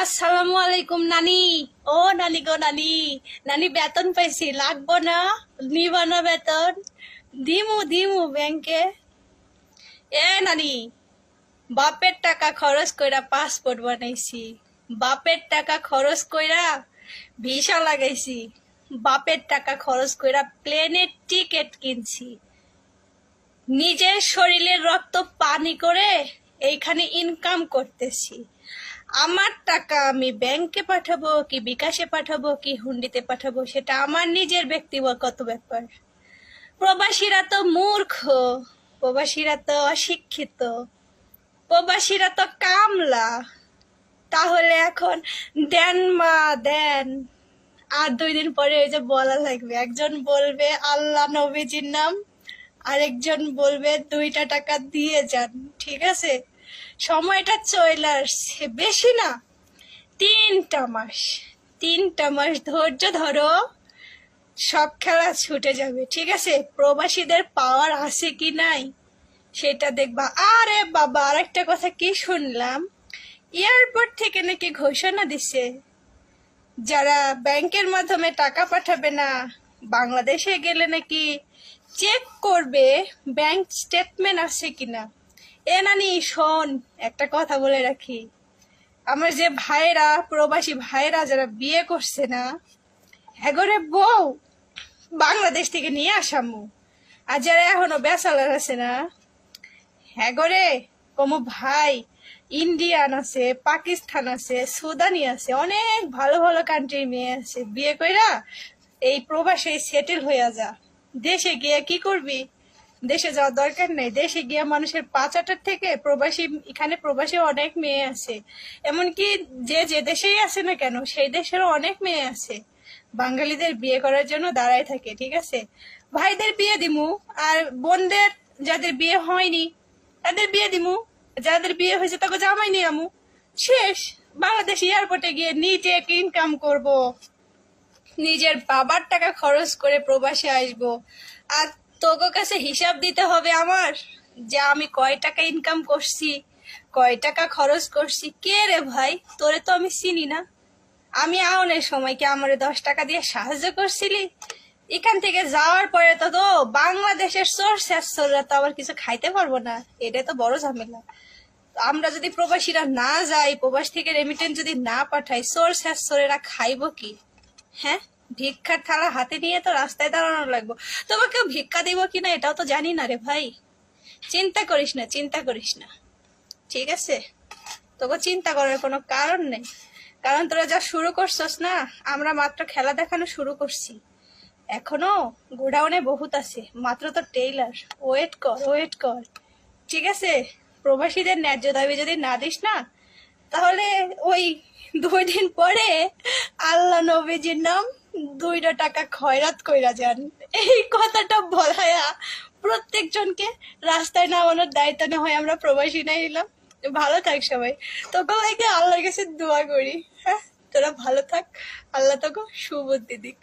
আসসালামু আলাইকুম, নানি। ও, নানি গো, নানি। নানি, বেতন পাইছি। লাগবো না? নিব না বেতন? দিমু দিমু ব্যাংকে। এ, নানি, বাপের টাকা খরচ কইরা পাসপোর্ট বানাইছি। বাপের টাকা খরচ কইরা ভিসা লাগাইছি। বাপের টাকা খরচ কইরা প্লেনের টিকিট কিনছি। নিজের শরীরের রক্ত পানি করে এইখানে ইনকাম করতেছি। আমার টাকা আমি ব্যাংকে পাঠাবো কি বিকাশে পাঠাবো কি হুন্ডিতে পাঠাবো সেটা আমার নিজের ব্যক্তিগত ব্যাপার। প্রবাসীরা তো মূর্খ, প্রবাসীরা তো অশিক্ষিত, প্রবাসীরা তো কামলা। তাহলে এখন দেন মা, দেন। আর দুই দিন পরে ওই যে বলা লাগবে, একজন বলবে, আল্লাহ নবীজির নাম। আরেকজন বলবে, দুইটা টাকা দিয়ে যান। ঠিক আছে? সময়টা চলে আসছে। বেশি না, তিনটা মাস। তিনটা মাস ধৈর্য ধরো, সব খেলা ছুটে যাবে, ঠিক আছে? প্রবাসীদের পাওয়ার আছে কি নাই সেটা দেখবা। আরে বাবা, আরেকটা কথা কি শুনলাম? এয়ারপোর্ট থেকে নাকি ঘোষণা দিছে, যারা ব্যাংকের মাধ্যমে টাকা পাঠাবে না, বাংলাদেশে গেলে নাকি চেক করবে ব্যাংক স্টেটমেন্ট আছে কিনা? এ নানি, শোন, একটা কথা বলে রাখি। আমার যে ভাইরা প্রবাসী ভাইরা যারা বিয়ে করছে না এগরে বউ, বাংলাদেশ থেকে নিয়ে আসামু। আর যারা এখনও বেসালার আছে না হ্যাগরে কোনো ভাই, ইন্ডিয়ান আছে, পাকিস্তান আছে, সুদানি আছে, অনেক ভালো ভালো কান্ট্রির মেয়ে আছে। বিয়ে কইরা এই প্রবাসে সেটেল হইয়া যা। দেশে গিয়ে কি করবি? দেশে যাওয়ার দরকার নেই। দেশে গিয়ে মানুষের পাঁচ পাঁচাটার থেকে প্রবাসী, এখানে প্রবাসী অনেক মেয়ে আছে। এমনকি যে যে দেশেই আছে না কেন, সেই দেশেরও অনেক মেয়ে আছে। বাঙালিদের বিয়ে করার জন্য দাঁড়ায় থাকে, ঠিক আছে? ভাইদের বিয়ে দিমু, আর বোনদের যাদের বিয়ে হয়নি, তাদের বিয়ে দিমু। যাদের বিয়ে হয়েছে তাকে জামাই নিয়ে আমু। শেষ, বাংলাদেশ এয়ারপোর্টে গিয়ে নিজে ইনকাম করব। নিজের বাবার টাকা খরচ করে প্রবাসে আসব। আর তোকে কাছে হিসাব দিতে হবে আমার যে আমি কয় টাকা ইনকাম করছি, কয় টাকা খরচ করছি। কে রে ভাই? তোরে তো আমি চিনি না। আমি আউনের সময় কি আমারে দশ টাকা দিয়ে সাহায্য করছিলি? এখান থেকে যাওয়ার পরে তো তো বাংলাদেশের সোর্স সোররা তো আবার কিছু খাইতে পারব না। এটা তো বড় ঝামেলা। আমরা যদি প্রবাসীরা না যাই, প্রবাস থেকে রেমিটেন্স যদি না পাঠাই সোর্স সোরেরা খাইবো কি? হ্যাঁ? ভিক্ষার থালা হাতে নিয়ে তো রাস্তায় দাঁড়ানো লাগবো। তোমাকে ভিক্ষা দিব কিনা এটাও তো জানি না রে ভাই। চিন্তা করিস না, চিন্তা করিস না। ঠিক আছে? তোকে চিন্তা করার কোনো কারণ নেই। কারণ তোরা যা শুরু করছস না, আমরা মাত্র খেলা দেখানো শুরু করছি। এখনও গোডাউনে বহুত আছে, মাত্র তো টেইলার। ওয়েট কর ওয়েট কর। ঠিক আছে? প্রবাসীদের ন্যায্য দাবি যদি না দিস না, তাহলে ওই দুই দিন পরে আল্লাহ নবীজির নাম দুইটা টাকা খয়রাত কইরা যান। এই কথাটা বলায়া প্রত্যেকজনকে রাস্তায় নামানোর দায়িত্ব না হয় আমরা প্রবাসী নাই নিলাম ভালো থাক সবাই। তোকে লাগে আল্লাহর কাছে দোয়া করি। হ্যাঁ তোরা ভালো থাক। আল্লাহ তোকে সুবুদ্ধি দিক।